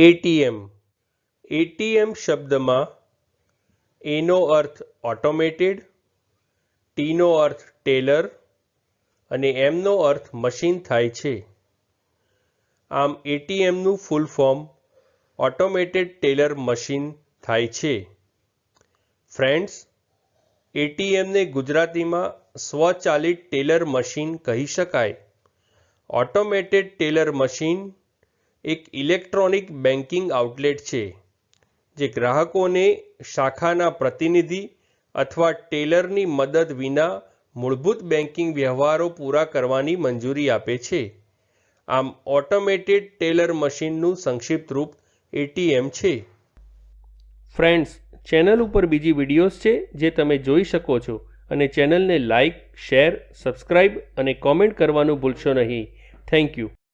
ATM. ATM શબ્દમાં એનો અર્થ automated ટીનો અર્થ Taylor, અને એમનો અર્થ મશીન થાય છે. આમ એટીએમનું full form automated teller machine થાય છે. ફ્રેન્ડ્સ એટીએમને ગુજરાતીમાં સ્વચાલિત ટેલર મશીન કહી શકાય. ઓટોમેટેડ ટેલર મશીન એક ઇલેક્ટ્રોનિક બેન્કિંગ આઉટલેટ છે, જે ગ્રાહકોને શાખાના પ્રતિનિધિ અથવા ટેલરની મદદ વિના મૂળભૂત બેન્કિંગ વ્યવહારો પૂરા કરવાની મંજૂરી આપે છે. આમ ઓટોમેટેડ ટેલર મશીનનું સંક્ષિપ્ત રૂપ એટીએમ છે. ફ્રેન્ડ્સ, ચેનલ ઉપર બીજી વિડીયોઝ છે જે તમે જોઈ શકો છો અને ચેનલને લાઇક શેર, સબસ્ક્રાઇબ અને કોમેન્ટ કરવાનું ભૂલશો નહીં. Thank you.